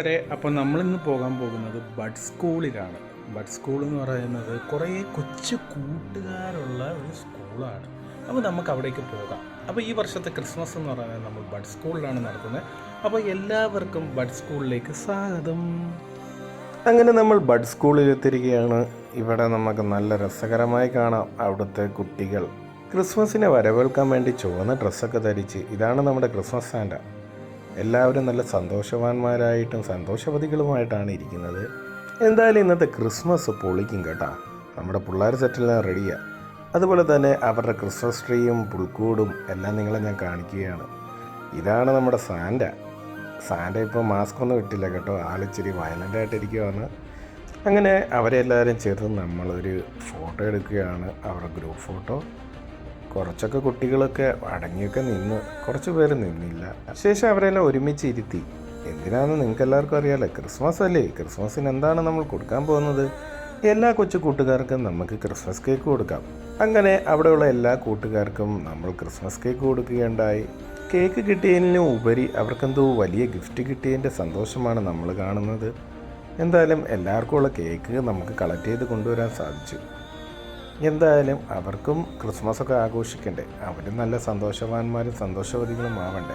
അതെ അപ്പോൾ നമ്മളിന്ന് പോകാൻ പോകുന്നത് ബഡ് സ്കൂളിലാണ്. ബഡ് സ്കൂൾ എന്ന് പറയുന്നത് കുറേ കൊച്ചു കൂട്ടുകാരുള്ള ഒരു സ്കൂളാണ്. അപ്പോൾ നമുക്ക് അവിടേക്ക് പോകാം. അപ്പോൾ ഈ വർഷത്തെ ക്രിസ്മസ് എന്ന് പറയുന്നത് നമ്മൾ ബഡ് സ്കൂളിലാണ് നടത്തുന്നത്. അപ്പോൾ എല്ലാവർക്കും ബഡ് സ്കൂളിലേക്ക് സ്വാഗതം. അങ്ങനെ നമ്മൾ ബഡ് സ്കൂളിൽ എത്തിരിക്കുകയാണ് ഇവിടെ നമുക്ക് നല്ല രസകരമായി കാണാം അവിടുത്തെ കുട്ടികൾ. ക്രിസ്മസിനെ വരവേൽക്കാൻ വേണ്ടി ചുവന്ന ഡ്രസ്സൊക്കെ ധരിച്ച് ഇതാണ് നമ്മുടെ ക്രിസ്മസ് സാൻഡ എല്ലാവരും നല്ല സന്തോഷവാന്മാരായിട്ടും സന്തോഷവതികളുമായിട്ടാണ് ഇരിക്കുന്നത്. എന്തായാലും ഇന്നത്തെ ക്രിസ്മസ് പൊളിക്കും കേട്ടാ. നമ്മുടെ പിള്ളേർ സെറ്റെല്ലാം റെഡിയാണ് അതുപോലെ തന്നെ അവരുടെ ക്രിസ്മസ് ട്രീയും പുൽക്കൂടും എല്ലാം നിങ്ങളെ ഞാൻ കാണിക്കുകയാണ്. ഇതാണ് നമ്മുടെ സാൻഡ സാൻഡ ഇപ്പോൾ മാസ്ക് ഒന്നും ഇട്ടില്ല കേട്ടോ. ആളിച്ചിരി വയലന്റായിട്ടിരിക്കുകയാണ് അങ്ങനെ അവരെല്ലാവരും ചേർന്ന് നമ്മളൊരു ഫോട്ടോ എടുക്കുകയാണ്. അവരുടെ ഗ്രൂപ്പ് ഫോട്ടോ കുറച്ചൊക്കെ കുട്ടികളൊക്കെ അടങ്ങിയൊക്കെ നിന്ന് കുറച്ച് പേര് നിന്നില്ല. ശേഷം അവരെല്ലാം ഒരുമിച്ച് ഇരുത്തി. എന്തിനാണെന്ന് നിങ്ങൾക്ക് എല്ലാവർക്കും അറിയാലോ ക്രിസ്മസ് അല്ലേ? ക്രിസ്മസിന് എന്താണ് നമ്മൾ കൊടുക്കാൻ പോകുന്നത്? എല്ലാ കൊച്ചു കൂട്ടുകാർക്കും നമുക്ക് ക്രിസ്മസ് കേക്ക് കൊടുക്കാം. അങ്ങനെ അവിടെയുള്ള എല്ലാ കൂട്ടുകാർക്കും നമ്മൾ ക്രിസ്മസ് കേക്ക് കൊടുക്കുകയുണ്ടായി. കേക്ക് കിട്ടിയതിനും ഉപരി അവർക്കെന്തോ വലിയ ഗിഫ്റ്റ് കിട്ടിയതിന്റെ സന്തോഷമാണ് നമ്മൾ കാണുന്നത്. എന്തായാലും എല്ലാവർക്കും ഉള്ള കേക്ക് നമുക്ക് കളക്ട് ചെയ്ത് കൊണ്ടുവരാൻ സാധിച്ചു. എന്തായാലും അവർക്കും ക്രിസ്മസ് ഒക്കെ ആഘോഷിക്കണ്ടേ. അവരും നല്ല സന്തോഷവാന്മാരും സന്തോഷവതികളും ആവണ്ടേ.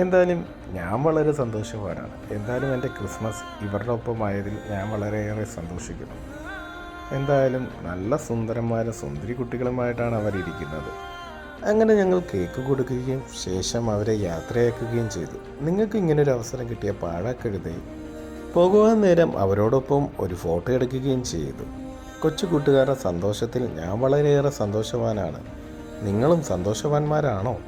എന്തായാലും ഞാൻ വളരെ സന്തോഷവാനാണ്. എന്തായാലും എന്റെ ക്രിസ്മസ് ഇവരുടെ ഒപ്പമായതിൽ ഞാൻ വളരെയേറെ സന്തോഷിക്കുന്നു. എന്തായാലും നല്ല സുന്ദരന്മാരും സുന്ദരി കുട്ടികളുമായിട്ടാണ് അവരിരിക്കുന്നത്. അങ്ങനെ ഞങ്ങൾ കേക്ക് കൊടുക്കുകയും ശേഷം അവരെ യാത്രയാക്കുകയും ചെയ്തു. നിങ്ങൾക്ക് ഇങ്ങനൊരു അവസരം കിട്ടിയ പാഴാക്കരുതേ. പോകുവാൻ നേരം അവരോടൊപ്പം ഒരു ഫോട്ടോ എടുക്കുകയും ചെയ്തു. കൊച്ചു കൂട്ടുകാരുടെ സന്തോഷത്തിൽ ഞാൻ വളരെയേറെ സന്തോഷവാനാണ്. നിങ്ങളും സന്തോഷവാന്മാരാണോ?